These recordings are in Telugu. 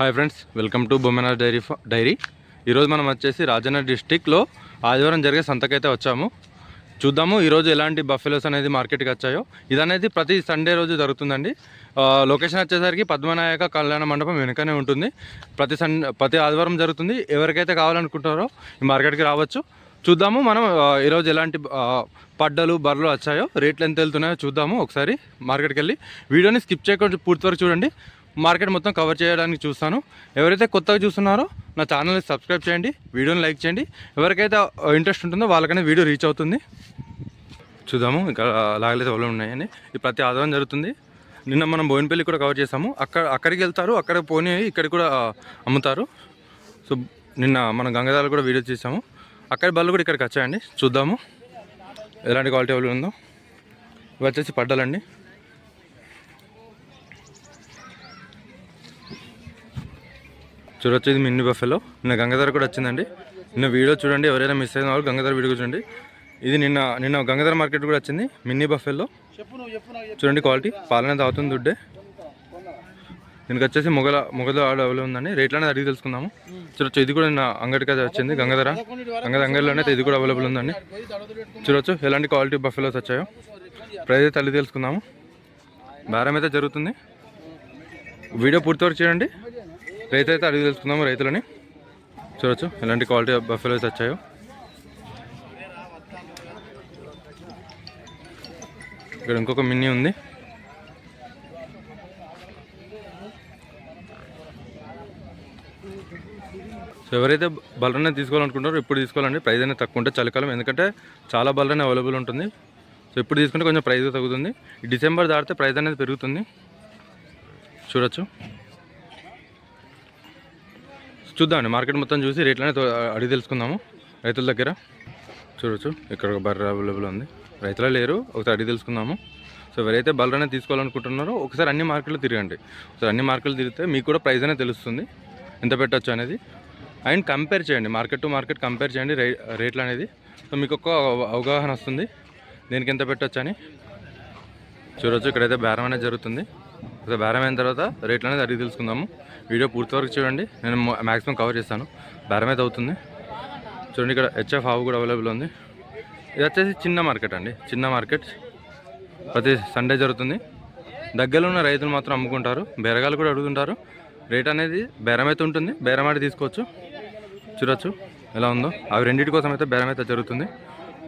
Hi friends welcome to Bommana dairy ఫా- డైరీ. ఈరోజు మనం వచ్చేసి రాజన్న డిస్టిక్లో ఆదివారం జరిగే సంతకైతే వచ్చాము. చూద్దాము ఈరోజు ఎలాంటి బఫెలోస్ అనేది మార్కెట్కి వచ్చాయో. ఇది అనేది ప్రతి సండే రోజు జరుగుతుందండి. లొకేషన్ వచ్చేసరికి పద్మనాయక కళ్యాణ మండపం వెనుకనే ఉంటుంది. ప్రతి సన్ ప్రతి ఆదివారం జరుగుతుంది. ఎవరికైతే కావాలనుకుంటారో ఈ మార్కెట్కి రావచ్చు. చూద్దాము మనం ఈరోజు ఎలాంటి పడ్డలు బర్రెలు వచ్చాయో రేట్లు ఎంత వెళ్తున్నాయో చూద్దాము ఒకసారి మార్కెట్కి వెళ్ళి. వీడియోని స్కిప్ చేయకుండా పూర్తి వరకు చూడండి. మార్కెట్ మొత్తం కవర్ చేయడానికి చూస్తాను. ఎవరైతే కొత్తగా చూస్తున్నారో నా ఛానల్ని సబ్స్క్రైబ్ చేయండి వీడియోని లైక్ చేయండి. ఎవరికైతే ఇంట్రెస్ట్ ఉంటుందో వాళ్ళకనే వీడియో రీచ్ అవుతుంది. చూద్దాము ఇక్కడ లాగలేదు ఎవరు ఉన్నాయని. ఇది ప్రతి ఆదివారం జరుగుతుంది. నిన్న మనం బోయినపల్లి కూడా కవర్ చేసాము అక్కడ అక్కడికి వెళ్తారు అక్కడ పోనీ ఇక్కడ కూడా అమ్ముతారు. సో నిన్న మనం గంగాధార కూడా వీడియో చేసాము అక్కడ బళ్ళు కూడా ఇక్కడికి వచ్చాయండి. చూద్దాము ఎలాంటి క్వాలిటీ ఎవరు ఉందో. ఇవి వచ్చేసి పడ్డాలండి. చూడొచ్చు ఇది మిన్ని బఫెలో. నిన్న గంగాధర కూడా వచ్చిందండి. నిన్న వీడియో చూడండి ఎవరైనా మిస్ అయిన వాళ్ళు గంగాధర వీడియో చూడండి. ఇది నిన్న నిన్న గంగాధర మార్కెట్ కూడా వచ్చింది మిన్నీ బఫెల్లో చూడండి క్వాలిటీ పాలన తాగుతుంది దుడ్డే. దీనికి వచ్చేసి మొగల మొగల ఆడ ఉందండి రేట్లు అనేది అడిగి తెలుసుకుందాము. చూడొచ్చు ఇది కూడా నిన్న అంగడికి అయితే వచ్చింది గంగాధర. గంగాధర అంగడిలోనే అయితే ఇది కూడా అవైలబుల్ ఉందండి. చూడొచ్చు ఎలాంటి క్వాలిటీ బఫెలోస్ వచ్చాయో. ప్రైజ్ అయితే అడిగి తెలుసుకుందాము. బేరం అయితే జరుగుతుంది. వీడియో పూర్తి వరకు చూడండి. రైతు అయితే అడిగి తెలుసుకుందాము రైతులని. చూడొచ్చు ఎలాంటి క్వాలిటీ బఫెలోస్ వచ్చాయో. ఇక్కడ ఇంకొక మిన్నీ ఉంది. సో ఎవరైతే బలరనే తీసుకోవాలనుకుంటారో ఇప్పుడు తీసుకోవాలండి. ప్రైస్ అనేది తక్కువ ఉంటే చలికాలం ఎందుకంటే చాలా బలరనే అవైలబుల్ ఉంటుంది. సో ఇప్పుడు తీసుకుంటే కొంచెం ప్రైస్ తగ్గుతుంది. డిసెంబర్ దాటితే ప్రైస్ అనేది పెరుగుతుంది. చూడొచ్చు. చూద్దామండి మార్కెట్ మొత్తం చూసి రేట్లనే అడిగి తెలుసుకుందాము. రైతుల దగ్గర చూడొచ్చు ఇక్కడ ఒక బర్రె అవైలబుల్ ఉంది. రైతులే లేరు ఒకసారి అడిగి తెలుసుకుందాము. సో ఎవరైతే బర్రెనే తీసుకోవాలనుకుంటున్నారో ఒకసారి అన్ని మార్కెట్లు తిరగండి. ఒకసారి అన్ని మార్కెట్లు తిరిగితే మీకు కూడా ప్రైస్ అనేది తెలుస్తుంది ఎంత పెట్టచ్చు అనేది. అండ్ కంపేర్ చేయండి మార్కెట్ టు మార్కెట్ కంపేర్ చేయండి రే రేట్లు అనేది. సో మీకు ఒక అవగాహన వస్తుంది దీనికి ఎంత పెట్టచ్చు అని చూడొచ్చు ఇక్కడైతే బేరం అనేది జరుగుతుంది. అయితే బేరం అయిన తర్వాత రేట్లు అనేది అడిగి తెలుసుకుందాము. వీడియో పూర్తి వరకు చూడండి. నేను మ్యాక్సిమం కవర్ చేస్తాను. బేరం అయితే అవుతుంది. చూడండి ఇక్కడ హెచ్ఎఫ్ ఆవు కూడా అవైలబుల్ ఉంది. ఇది వచ్చేసి చిన్న మార్కెట్ అండి. చిన్న మార్కెట్. ప్రతి సండే జరుగుతుంది. దగ్గరలో ఉన్న రైతులు మాత్రం అమ్ముకుంటారు. బేరగాలు కూడా అడుగుతుంటారు. రేట్ అనేది బేరం అయితే ఉంటుంది. బేరం ఆడి తీసుకోవచ్చు. చూడొచ్చు ఎలా ఉందో. అవి రెండింటి కోసం అయితే బేరం అయితే జరుగుతుంది.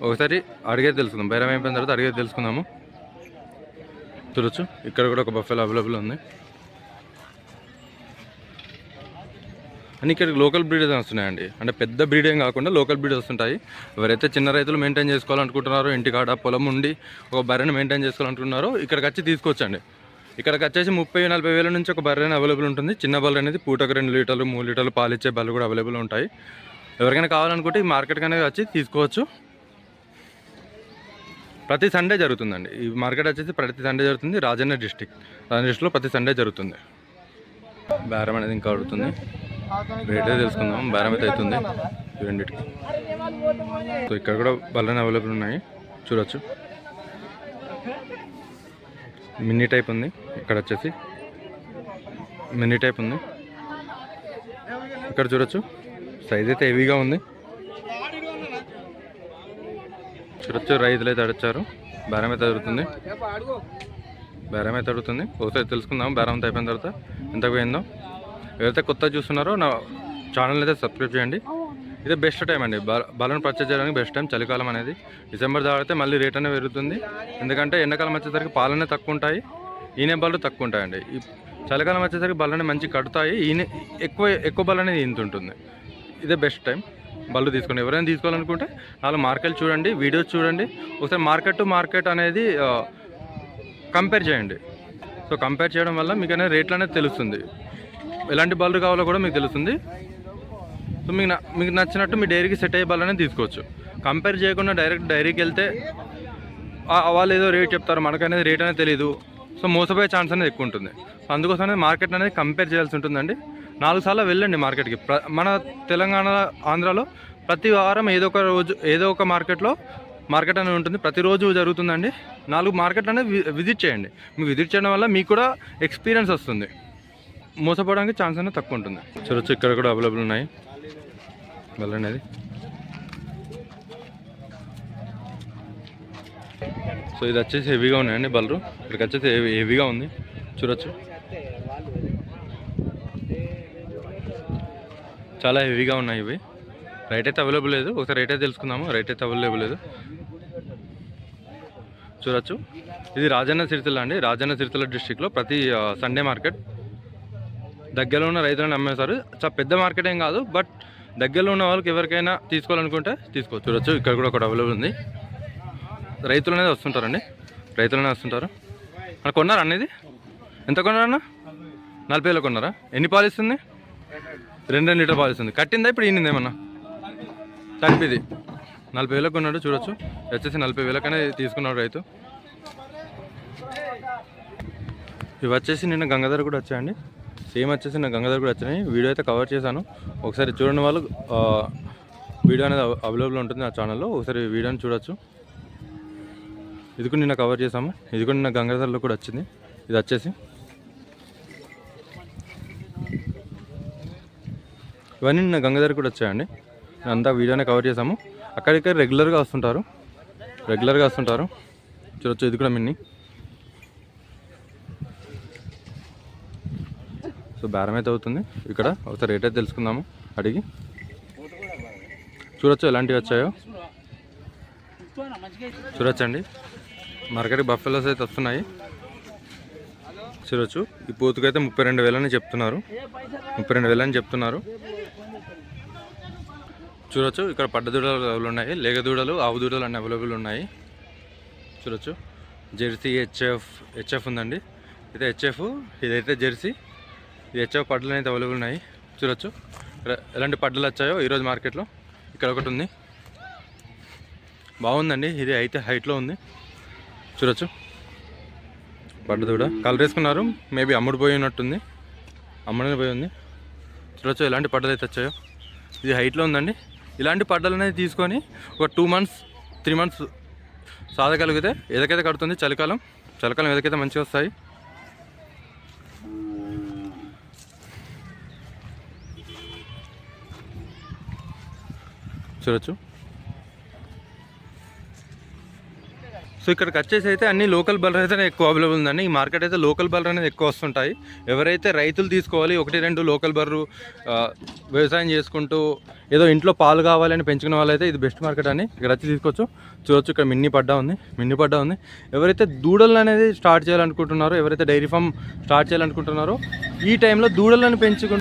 ఒకసారి అడిగే తెలుసుకుందాం. బేరం అయిపోయిన తర్వాత అడిగే తెలుసుకుందాము. చూడొచ్చు. ఇక్కడ కూడా ఒక బఫెల్ అవైలబుల్ ఉంది. అని ఇక్కడ లోకల్ బ్రీడర్స్ వస్తున్నాయండి. అంటే పెద్ద బ్రీడ్ ఏం కాకుండా లోకల్ బ్రీడ్ వస్తుంటాయి. ఎవరైతే చిన్న రైతులు మెయింటైన్ చేసుకోవాలనుకుంటున్నారో ఇంటికాడ పొలం ఉండి ఒక బర్రెని మెయింటైన్ చేసుకోవాలనుకుంటున్నారో ఇక్కడికి వచ్చి తీసుకోవచ్చండి ఇక్కడికి వచ్చేసి ముప్పై నలభై వేల నుంచి ఒక బర్రెని అవైలబుల్ ఉంటుంది. చిన్న బర్రె అనేది పూటకు రెండు లీటర్లు మూడు లీటర్లు పాలిచ్చే బర్రెలు కూడా అవైలబుల్ ఉంటాయి. ఎవరికైనా కావాలనుకుంటే ఈ మార్కెట్కి అనేది వచ్చి తీసుకోవచ్చు. ప్రతి సండే జరుగుతుందండి. ఈ మార్కెట్ వచ్చేసి ప్రతి సండే జరుగుతుంది. రాజన్న డిస్టిక్. రాజన్న డిస్టిక్లో ప్రతి సండే జరుగుతుంది. బేరం అనేది ఇంకా అడుగుతుంది. రేట్ తెలుసుకుందాం. బేరం అయితే అవుతుంది. రెండింటికి సో ఇక్కడ కూడా బల్లనే అవైలబుల్ ఉన్నాయి. చూడొచ్చు. మినీ టైప్ ఉంది. ఇక్కడ వచ్చేసి మినీ టైప్ ఉంది. ఇక్కడ చూడొచ్చు. సైజ్ అయితే హెవీగా ఉంది. చూడొచ్చు. రైతులు అయితే అడిచారు. బేరం అయితే అడుగుతుంది. బేరం అయితే అడుగుతుంది. ఒకసారి తెలుసుకుందాం. బేరం అంతా అయిపోయిన తర్వాత ఎంత పోయిందో. ఎవరైతే కొత్తగా చూస్తున్నారో నా ఛానల్ అయితే సబ్స్క్రైబ్ చేయండి. ఇదే బెస్ట్ టైం అండి. బలం పర్చేజ్ చేయడానికి బెస్ట్ టైం. చలికాలం అనేది. డిసెంబర్ దాడితే మళ్ళీ రేట్ అనేది పెరుగుతుంది. ఎందుకంటే ఎండాకాలం వచ్చేసరికి పాలనే తక్కువ ఉంటాయి. ఈనే బళ్ళు తక్కువ ఉంటాయండి. ఈ చలికాలం వచ్చేసరికి బల్లనే మంచి కడుతాయి. ఈయన ఎక్కువ ఎక్కువ బళ్ళు అనేది ఇంతుంటుంది ఇదే బెస్ట్ టైం. బళ్ళు తీసుకోండి ఎవరైనా తీసుకోవాలనుకుంటే నాలుగు మార్కెట్ చూడండి వీడియోస్ చూడండి. ఒకసారి మార్కెట్ టు మార్కెట్ అనేది కంపేర్ చేయండి. సో కంపేర్ చేయడం వల్ల మీకు అనేది రేట్లు అనేది తెలుస్తుంది. ఎలాంటి బళ్ళు కావాలో కూడా మీకు తెలుస్తుంది. సో మీకు న- మీకు నచ్చినట్టు మీ డైరీకి సెట్ అయ్యే బళ్ళు అనేది తీసుకోవచ్చు. కంపేర్ చేయకుండా డైరెక్ట్ డైరీకి వెళ్తే ఆ- వాళ్ళు ఏదో రేట్ చెప్తారు మనకనేది రేట్ అనేది తెలియదు సో మోసపోయే ఛాన్స్ అనేది ఎక్కువ ఉంటుంది. అందుకోసం అనేది మార్కెట్ అనేది కంపేర్ చేయాల్సి ఉంటుందండి. నాలుగు సార్లు వెళ్ళండి మార్కెట్కి. ప్ర మన తెలంగాణ ఆంధ్రాలో ప్రతి వారం ఏదో ఒక రోజు ఏదో ఒక మార్కెట్లో మార్కెట్ అనేది ఉంటుంది. ప్రతిరోజు జరుగుతుందండి. నాలుగు మార్కెట్లు అనేది వి- విజిట్ చేయండి. మీకు విజిట్ చేయడం వల్ల మీకు కూడా ఎక్స్పీరియన్స్ వస్తుంది. మోసపోవడానికి ఛాన్స్ అనేది తక్కువ ఉంటుంది. చూడొచ్చు ఇక్కడ కూడా అవైలబుల్ ఉన్నాయి. వెళ్ళండి. అనేది సో ఇది వచ్చేసి హెవీగా ఉన్నాయండి బల్లు ఇక్కడికి వచ్చేసి హెవీ హెవీగా ఉంది. చూడొచ్చు. చాలా హెవీగా ఉన్నాయి ఇవి. రైట్ అయితే అవైలబుల్ లేదు. ఒకసారి రైట్ అయితే తెలుసుకుందాము. రైట్ అయితే అవైలబుల్ లేదు. చూడొచ్చు. ఇది రాజన్న సిరిసిల్ల అండి. రాజన్న సిరిసిల్ల డిస్టిక్లో ప్రతి సండే మార్కెట్ దగ్గరలో ఉన్న రైతులను అమ్మేస్తారు చాలా పెద్ద మార్కెట్ ఏం కాదు బట్ దగ్గరలో ఉన్న వాళ్ళకి ఎవరికైనా తీసుకోవాలనుకుంటే తీసుకోవచ్చు. చూడొచ్చు. ఇక్కడ కూడా ఒకటి అవైలబుల్ ఉంది. రైతులు అనేది వస్తుంటారండి. రైతులు అనేది వస్తుంటారు. అక్కడ కొన్నారా అన్న ఇది? ఎంత కొన్నారన్న? నలభై వేలు కొన్నారా? ఎన్ని పాలు ఇస్తుంది? రెండు రెండు లీటర్ పాలు ఇస్తుంది కట్టిందా? ఇప్పుడు ఈనింది ఏమన్నా? కలిపిది నలభై వేలకు కొన్నాడు చూడొచ్చు. వచ్చేసి నలభై వేలకనే తీసుకున్నాడు రైతు. ఇవి వచ్చేసి నిన్న గంగాధర కూడా వచ్చాయండి. సేమ్ వచ్చేసి నిన్న గంగాధర కూడా వచ్చాయి వీడియో అయితే కవర్ చేశాను. ఒకసారి చూడండి వాళ్ళు వీడియో అనేది అవైలబుల్ ఉంటుంది నా ఛానల్లో. ఒకసారి వీడియోని చూడొచ్చు. ఇది కూడా నిన్న కవర్ చేసాము ఇది కూడా నిన్న గంగాధరలో కూడా వచ్చింది. ఇది వచ్చేసి ఇవన్నీ నిన్న గంగాధర కూడా వచ్చాయండి. అంతా వీడియోనే కవర్ చేసాము అక్కడిక్కడ రెగ్యులర్గా వస్తుంటారు. రెగ్యులర్గా వస్తుంటారు. చూడొచ్చు ఇది కూడా మిన్ని. సో బేరం అయితే అవుతుంది. ఇక్కడ ఒకసారి రేట్ అయితే తెలుసుకుందాము. అడిగి. చూడొచ్చు ఎలాంటివి వచ్చాయో. చూడొచ్చండి. మార్కెట్ బఫెలోస్ అయితే వస్తున్నాయి. చూడొచ్చు. ఈ పోతుకైతే ముప్పై రెండు వేలని చెప్తున్నారు. ముప్పై రెండు వేలని చెప్తున్నారు. చూడొచ్చు. ఇక్కడ పడ్డ దూడలు అవైలబుల్ ఉన్నాయి లేగ దూడలు ఆవు దూడలు అన్ని అవైలబుల్ ఉన్నాయి. చూడొచ్చు. జెర్సీ హెచ్ఎఫ్ హెచ్ఎఫ్ ఉందండి. ఇది హెచ్ఎఫ్ ఇదైతే జెర్సీ. ఇది హెచ్ఎఫ్ పడ్డలు అయితే అవైలబుల్ ఉన్నాయి. చూడొచ్చు. ఇక్కడ ఎలాంటి పడ్డలు వచ్చాయో ఈరోజు మార్కెట్లో. ఇక్కడ ఒకటి ఉంది. బాగుందండి. ఇది అయితే హైట్లో ఉంది. చూడొచ్చు. పడ్డ దూడ కలర్ వేసుకున్నారు. మేబీ అమ్ముడు పోయి ఉన్నట్టుంది. అమ్మడిపోయి ఉంది. చూడొచ్చు ఎలాంటి పడ్డలు అయితే వచ్చాయో. ఇది హైట్లో ఉందండి. ఇలాంటి పడ్డలు అనేది తీసుకొని ఒక టూ మంత్స్ త్రీ మంత్స్ సాధగలిగితే ఎదకైతే కడుతుంది చలికాలం చలికాలం ఎదకైతే మంచిగా వస్తాయి. చూడొచ్చు. సో ఇక్కడికి వచ్చేసి అయితే అన్ని లోకల్ బలర్ అయితే ఎక్కువ అవైలబుల్ ఉందండి. ఈ మార్కెట్ అయితే లోకల్ బలర్ అనేది ఎక్కువ వస్తుంటాయి. ఎవరైతే రైతులు తీసుకోవాలి ఒకటి రెండు లోకల్ బర్రు వ్యవసాయం చేసుకుంటూ ఏదో ఇంట్లో పాలు కావాలని పెంచుకునే వాళ్ళైతే ఇది బెస్ట్ మార్కెట్ అని ఇక్కడ వచ్చి తీసుకోవచ్చు. చూడొచ్చు ఇక్కడ మిన్ని పడ్డా ఉంది. మిన్ని పడ్డా ఉంది. ఎవరైతే దూడలు అనేది స్టార్ట్ చేయాలనుకుంటున్నారో ఎవరైతే డైరీ ఫామ్ స్టార్ట్ చేయాలనుకుంటున్నారో ఈ టైంలో దూడలను పెంచుకుంటూ